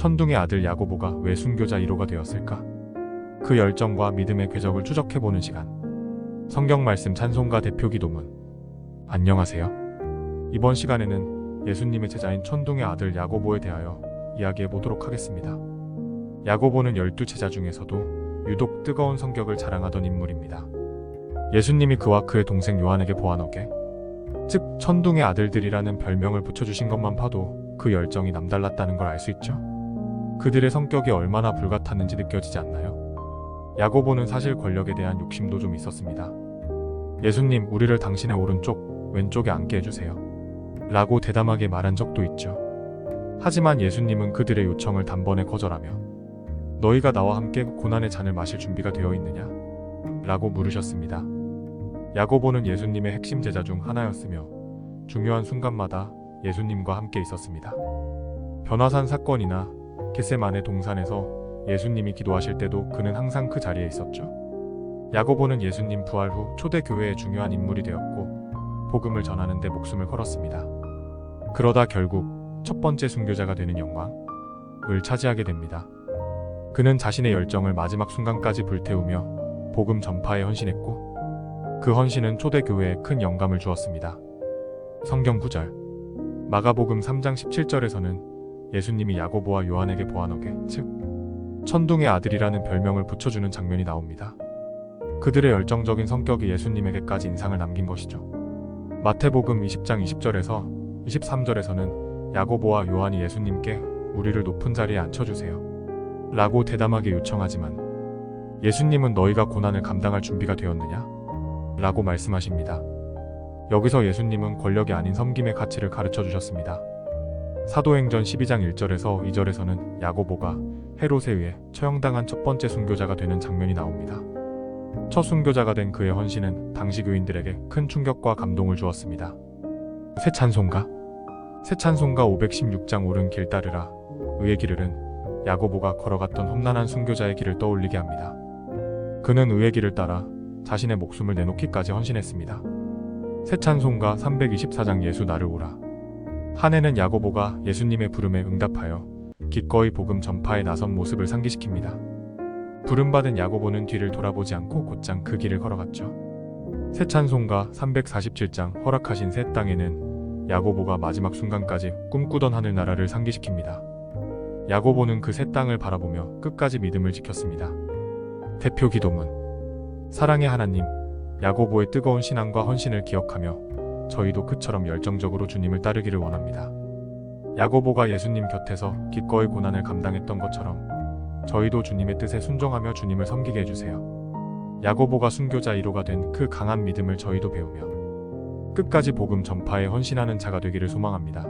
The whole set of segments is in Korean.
천둥의 아들 야고보가 왜 순교자 1호가 되었을까? 그 열정과 믿음의 궤적을 추적해보는 시간. 성경 말씀 찬송가 대표 기도문. 안녕하세요. 이번 시간에는 예수님의 제자인 천둥의 아들 야고보에 대하여 이야기해 보도록 하겠습니다. 야고보는 열두 제자 중에서도 유독 뜨거운 성격을 자랑하던 인물입니다. 예수님이 그와 그의 동생 요한에게 보아너게, 즉 천둥의 아들들이라는 별명을 붙여주신 것만 봐도 그 열정이 남달랐다는 걸 알 수 있죠. 그들의 성격이 얼마나 불같았는지 느껴지지 않나요? 야고보는 사실 권력에 대한 욕심도 좀 있었습니다. 예수님, 우리를 당신의 오른쪽, 왼쪽에 앉게 해주세요. 라고 대담하게 말한 적도 있죠. 하지만 예수님은 그들의 요청을 단번에 거절하며 너희가 나와 함께 고난의 잔을 마실 준비가 되어 있느냐? 라고 물으셨습니다. 야고보는 예수님의 핵심 제자 중 하나였으며 중요한 순간마다 예수님과 함께 있었습니다. 변화산 사건이나 겟세만의 동산에서 예수님이 기도하실 때도 그는 항상 그 자리에 있었죠. 야고보는 예수님 부활 후 초대 교회의 중요한 인물이 되었고 복음을 전하는 데 목숨을 걸었습니다. 그러다 결국 첫 번째 순교자가 되는 영광을 차지하게 됩니다. 그는 자신의 열정을 마지막 순간까지 불태우며 복음 전파에 헌신했고 그 헌신은 초대 교회에 큰 영감을 주었습니다. 성경 구절 마가복음 3장 17절에서는 예수님이 야고보와 요한에게 보아너게 즉 천둥의 아들이라는 별명을 붙여주는 장면이 나옵니다. 그들의 열정적인 성격이 예수님에게까지 인상을 남긴 것이죠. 마태복음 20장 20절에서 23절에서는 야고보와 요한이 예수님께 우리를 높은 자리에 앉혀주세요. 라고 대담하게 요청하지만 예수님은 너희가 고난을 감당할 준비가 되었느냐? 라고 말씀하십니다. 여기서 예수님은 권력이 아닌 섬김의 가치를 가르쳐 주셨습니다. 사도행전 12장 1절에서 2절에서는 야고보가 헤롯에 의해 처형당한 첫 번째 순교자가 되는 장면이 나옵니다. 첫 순교자가 된 그의 헌신은 당시 교인들에게 큰 충격과 감동을 주었습니다. 새 찬송가 새 찬송가 516장 오른 길 따르라 의의 길을 은 야고보가 걸어갔던 험난한 순교자의 길을 떠올리게 합니다. 그는 의의 길을 따라 자신의 목숨을 내놓기까지 헌신했습니다. 새 찬송가 324장 예수 나를 오라 한 해는 야고보가 예수님의 부름에 응답하여 기꺼이 복음 전파에 나선 모습을 상기시킵니다. 부름받은 야고보는 뒤를 돌아보지 않고 곧장 그 길을 걸어갔죠. 새 찬송가 347장 허락하신 새 땅에는 야고보가 마지막 순간까지 꿈꾸던 하늘나라를 상기시킵니다. 야고보는 그 새 땅을 바라보며 끝까지 믿음을 지켰습니다. 대표 기도문 사랑의 하나님, 야고보의 뜨거운 신앙과 헌신을 기억하며 저희도 그처럼 열정적으로 주님을 따르기를 원합니다. 야고보가 예수님 곁에서 기꺼이 고난을 감당했던 것처럼 저희도 주님의 뜻에 순종하며 주님을 섬기게 해주세요. 야고보가 순교자 1호가 된 그 강한 믿음을 저희도 배우며 끝까지 복음 전파에 헌신하는 자가 되기를 소망합니다.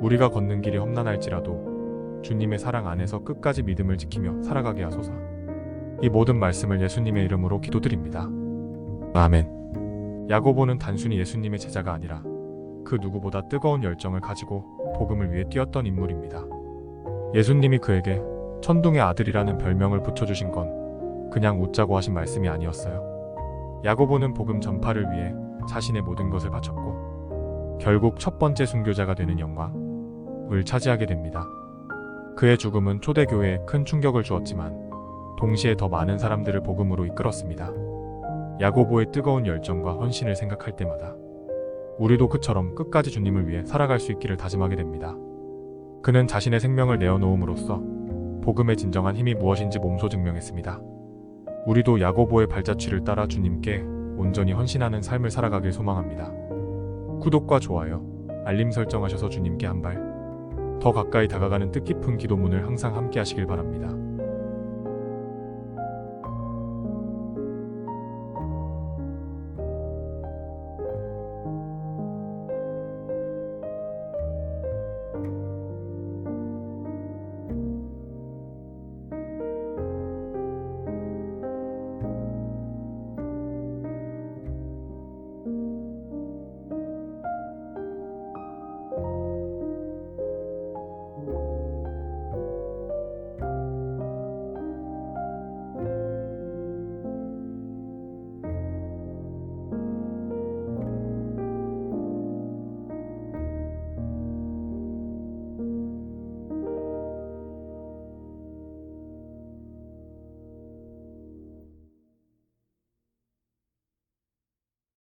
우리가 걷는 길이 험난할지라도 주님의 사랑 안에서 끝까지 믿음을 지키며 살아가게 하소서. 이 모든 말씀을 예수님의 이름으로 기도드립니다. 아멘. 야고보는 단순히 예수님의 제자가 아니라 그 누구보다 뜨거운 열정을 가지고 복음을 위해 뛰었던 인물입니다. 예수님이 그에게 천둥의 아들이라는 별명을 붙여주신 건 그냥 웃자고 하신 말씀이 아니었어요. 야고보는 복음 전파를 위해 자신의 모든 것을 바쳤고 결국 첫 번째 순교자가 되는 영광을 차지하게 됩니다. 그의 죽음은 초대교회에 큰 충격을 주었지만 동시에 더 많은 사람들을 복음으로 이끌었습니다. 야고보의 뜨거운 열정과 헌신을 생각할 때마다 우리도 그처럼 끝까지 주님을 위해 살아갈 수 있기를 다짐하게 됩니다. 그는 자신의 생명을 내어놓음으로써 복음의 진정한 힘이 무엇인지 몸소 증명했습니다. 우리도 야고보의 발자취를 따라 주님께 온전히 헌신하는 삶을 살아가길 소망합니다. 구독과 좋아요, 알림 설정하셔서 주님께 한 발 더 가까이 다가가는 뜻깊은 기도문을 항상 함께 하시길 바랍니다.